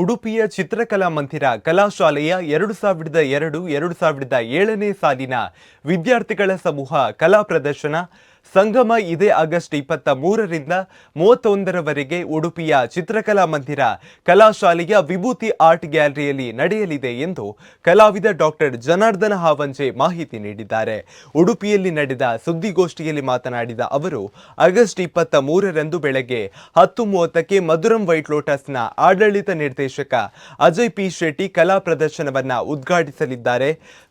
ಉಡುಪಿಯ ಚಿತ್ರಕಲಾ ಮಂದಿರ, ಕಲಾಶಾಲೆಯ ಎರಡು ಸಾವಿರದ ಎರಡು ಎರಡು ಸಾವಿರದ ಏಳನೇ ಸಾಲಿನ ವಿದ್ಯಾರ್ಥಿಗಳ ಸಮೂಹ ಕಲಾ ಪ್ರದರ್ಶನ ಸಂಗಮ ಇದೇ ಆಗಸ್ಟ್ ಇಪ್ಪತ್ತ ಮೂರರಿಂದ ಮೂವತ್ತೊಂದರವರೆಗೆ ಉಡುಪಿಯ ಚಿತ್ರಕಲಾ ಮಂದಿರ, ಕಲಾಶಾಲೆಯ ವಿಭೂತಿ ಆರ್ಟ್ ಗ್ಯಾಲರಿಯಲ್ಲಿ ನಡೆಯಲಿದೆ ಎಂದು ಕಲಾವಿದ ಡಾಕ್ಟರ್ ಜನಾರ್ದನ ಹಾವಂಜೆ ಮಾಹಿತಿ ನೀಡಿದ್ದಾರೆ. ಉಡುಪಿಯಲ್ಲಿ ನಡೆದ ಸುದ್ದಿಗೋಷ್ಠಿಯಲ್ಲಿ ಮಾತನಾಡಿದ ಅವರು, ಆಗಸ್ಟ್ ಇಪ್ಪತ್ತ ಮೂರರಂದು ಬೆಳಗ್ಗೆ ಹತ್ತು ಮೂವತ್ತಕ್ಕೆ ಮಧುರಂ ವೈಟ್ ಲೋಟಸ್ನ ಆಡಳಿತ ನಿರ್ದೇಶಕ ಅಜಯ್ ಪಿ ಶೆಟ್ಟಿ ಕಲಾ ಪ್ರದರ್ಶನವನ್ನು ಉದ್ಘಾಟಿಸಲಿದ್ದಾರೆ.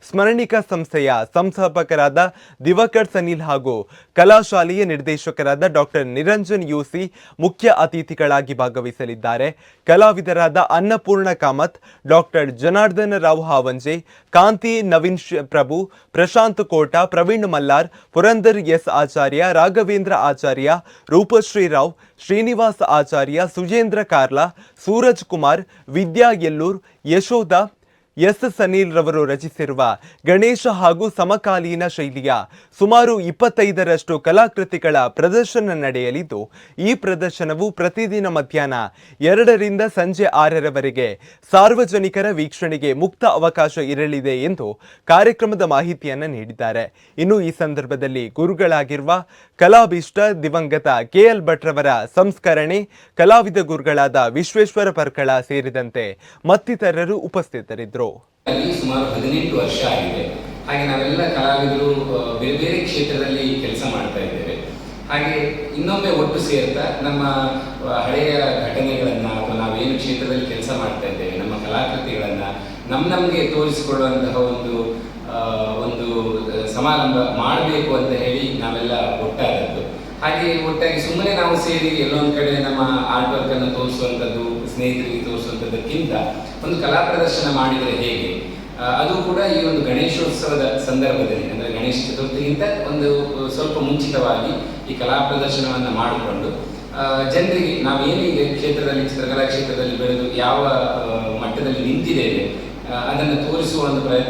ಸ್ಮರಣಿಕ ಸಂಸ್ಥೆಯ ಸಂಸ್ಥಾಪಕರಾದ ದಿವಾಕರ್ ಸನಿಲ್ ಹಾಗೂ ಕಲಾಶಾಲೆಯ ನಿರ್ದೇಶಕರಾದ ಡಾಕ್ಟರ್ ನಿರಂಜನ್ ಯುಸಿ ಮುಖ್ಯ ಅತಿಥಿಗಳಾಗಿ ಭಾಗವಹಿಸಲಿದ್ದಾರೆ. ಕಲಾವಿದರಾದ Annapurna Kamath, doctor Janardhana Rao Havanje, Kanthi Naveen Prabhu, Prashanth Kota, Praveen Mallar, Purandar S Acharya, Raghavendra Acharya, Roopashree Rao, Srinivas Acharya, Sujendra Karla, Suraj Kumar, Vidya Yallur Yashoda S Saneel ರವರು ರಚಿಸಿರುವ ಗಣೇಶ ಹಾಗೂ ಸಮಕಾಲೀನ ಶೈಲಿಯ ಸುಮಾರು ಇಪ್ಪತ್ತೈದರಷ್ಟು ಕಲಾಕೃತಿಗಳ ಪ್ರದರ್ಶನ ನಡೆಯಲಿದ್ದು, ಈ ಪ್ರದರ್ಶನವು ಪ್ರತಿದಿನ ಮಧ್ಯಾಹ್ನ ಎರಡರಿಂದ ಸಂಜೆ ಆರರವರೆಗೆ ಸಾರ್ವಜನಿಕರ ವೀಕ್ಷಣೆಗೆ ಮುಕ್ತ ಅವಕಾಶ ಇರಲಿದೆ ಎಂದು ಕಾರ್ಯಕ್ರಮದ ಮಾಹಿತಿಯನ್ನು ನೀಡಿದ್ದಾರೆ. ಇನ್ನು ಈ ಸಂದರ್ಭದಲ್ಲಿ ಗುರುಗಳಾಗಿರುವ ಕಲಾಭಿಷ್ಟ ದಿವಂಗತ ಕೆಎಲ್ ಭಟ್ರವರ ಸಂಸ್ಕರಣೆ, ಕಲಾವಿದ ಗುರುಗಳಾದ ವಿಶ್ವೇಶ್ವರ ಪರ್ಕಳ ಸೇರಿದಂತೆ ಮತ್ತಿತರರು ಉಪಸ್ಥಿತರಿದ್ದರು. ಅಲ್ಲಿ ಸುಮಾರು ಹದಿನೆಂಟು ವರ್ಷ ಆಗಿದೆ. ಹಾಗೆ ನಾವೆಲ್ಲ ಕಲಾವಿದರು ಬೇರೆ ಬೇರೆ ಕ್ಷೇತ್ರದಲ್ಲಿ ಕೆಲಸ ಮಾಡ್ತಾ ಇದ್ದೇವೆ. ಹಾಗೆ ಇನ್ನೊಮ್ಮೆ ಒಟ್ಟು ಸೇರ್ತಾ ನಮ್ಮ ಹಳೆಯ ಘಟನೆಗಳನ್ನ ಅಥವಾ ನಾವೇನು ಕ್ಷೇತ್ರದಲ್ಲಿ ಕೆಲಸ ಮಾಡ್ತಾ ಇದ್ದೇವೆ, ನಮ್ಮ ಕಲಾಕೃತಿಗಳನ್ನ ನಮ್ ನಮ್ಗೆ ತೋರಿಸಿಕೊಡುವಂತಹ ಒಂದು ಒಂದು ಸಮಾರಂಭ ಮಾಡಬೇಕು ಅಂತ ಹೇಳಿ ನಾವೆಲ್ಲ ಒಟ್ಟಾದದ್ದು. ಹಾಗೆ ಒಟ್ಟಾಗಿ ಸುಮ್ಮನೆ ನಾವು ಸೇರಿ ಎಲ್ಲೊಂದ್ ಕಡೆ ನಮ್ಮ ಆರ್ಟ್ ವರ್ಕ್ ಅನ್ನು ತೋರಿಸುವಂಥದ್ದು ಸ್ನೇಹಿತರಿಗೆ ತೋರಿಸುವಂಥದ್ದಕ್ಕಿಂತ ಒಂದು ಕಲಾ ಪ್ರದರ್ಶನ ಮಾಡಿದರೆ ಹೇಗೆ? ಅದು ಕೂಡ ಈ ಒಂದು ಗಣೇಶೋತ್ಸವದ ಸಂದರ್ಭದಲ್ಲಿ, ಅಂದ್ರೆ ಗಣೇಶ ಚತುರ್ಥಿಗಿಂತ ಒಂದು ಸ್ವಲ್ಪ ಮುಂಚಿತವಾಗಿ ಈ ಕಲಾ ಪ್ರದರ್ಶನವನ್ನು ಮಾಡಿಕೊಂಡು ಜನರಿಗೆ ನಾವೇನು ಈಗ ಕ್ಷೇತ್ರದಲ್ಲಿ, ಚಿತ್ರಕಲಾ ಕ್ಷೇತ್ರದಲ್ಲಿ ಬೆಳೆದು ಯಾವ ಮಟ್ಟದಲ್ಲಿ ನಿಂತಿದ್ದೇವೆ ಅದನ್ನು ತೋರಿಸುವ ಒಂದು ಪ್ರಯತ್ನ